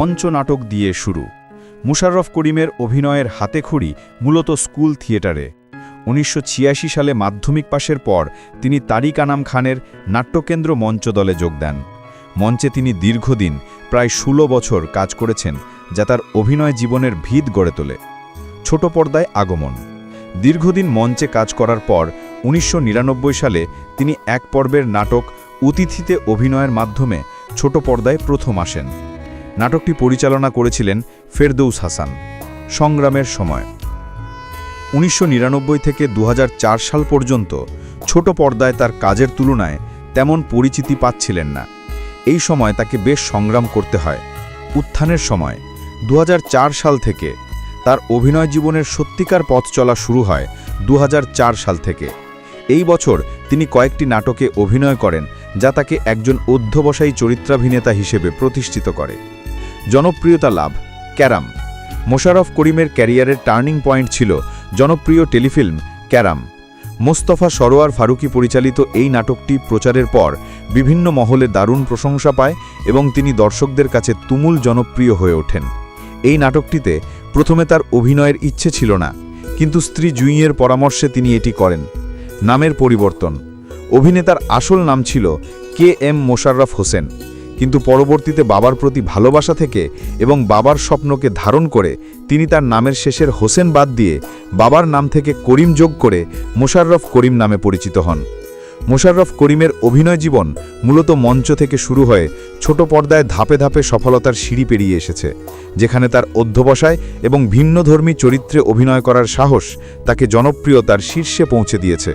মঞ্চ নাটক দিয়ে শুরু। মুশাররফ করিমের অভিনয়ের হাতেখড়ি মূলত স্কুল থিয়েটারে। উনিশশো ছিয়াশি সালে মাধ্যমিক পাশের পর তিনি তারিক আনাম খানের নাট্যকেন্দ্র মঞ্চ দলে যোগ দেন। মঞ্চে তিনি দীর্ঘদিন, প্রায় ষোলো বছর কাজ করেছেন, যা তার অভিনয় জীবনের ভিত গড়ে তোলে। ছোট পর্দায় আগমন। দীর্ঘদিন মঞ্চে কাজ করার পর উনিশশো নিরানব্বই সালে তিনি এক পর্বের নাটক অতিথিতে অভিনয়ের মাধ্যমে ছোট পর্দায় প্রথম আসেন। নাটকটি পরিচালনা করেছিলেন ফেরদৌস হাসান। সংগ্রামের সময়। উনিশশো নিরানব্বই থেকে দু হাজার চার সাল পর্যন্ত ছোট পর্দায় তার কাজের তুলনায় তেমন পরিচিতি পাচ্ছিলেন না। এই সময় তাকে বেশ সংগ্রাম করতে হয়। উত্থানের সময় দু হাজার চার সাল থেকে তার অভিনয় জীবনের সত্যিকার পথ চলা শুরু হয় দু হাজার চার সাল থেকে। এই বছর তিনি কয়েকটি নাটকে অভিনয় করেন যা তাকে একজন অধ্যবসায়ী চরিত্রাভিনেতা হিসেবে প্রতিষ্ঠিত করে। জনপ্রিয়তা লাভ, ক্যারাম। মোশাররফ করিমের ক্যারিয়ারের টার্নিং পয়েন্ট ছিল জনপ্রিয় টেলিফিল্ম ক্যারাম। মোস্তফা সরোয়ার ফারুকি পরিচালিত এই নাটকটি প্রচারের পর বিভিন্ন মহলে দারুণ প্রশংসা পায় এবং তিনি দর্শকদের কাছে তুমুল জনপ্রিয় হয়ে ওঠেন। এই নাটকটিতে প্রথমে তার অভিনয়ের ইচ্ছে ছিল না, কিন্তু স্ত্রী জুইয়ের পরামর্শে তিনি এটি করেন। নামের পরিবর্তন। অভিনেতার আসল নাম ছিল কে এম মোশাররফ হোসেন। কিন্তু পরবর্তীতে বাবার প্রতি ভালোবাসা থেকে এবং বাবার স্বপ্নকে ধারণ করে তিনি তার নামের শেষের হোসেন বাদ দিয়ে বাবার নাম থেকে করিম যোগ করে মোশাররফ করিম নামে পরিচিত হন। মোশাররফ করিমের অভিনয় জীবন মূলত মঞ্চ থেকে শুরু হয়ে ছোট পর্দায় ধাপে ধাপে সফলতার সিঁড়ি পেরিয়ে এসেছে, যেখানে তার অধ্যবসায় এবং ভিন্নধর্মী চরিত্রে অভিনয় করার সাহস তাকে জনপ্রিয়তার শীর্ষে পৌঁছে দিয়েছে।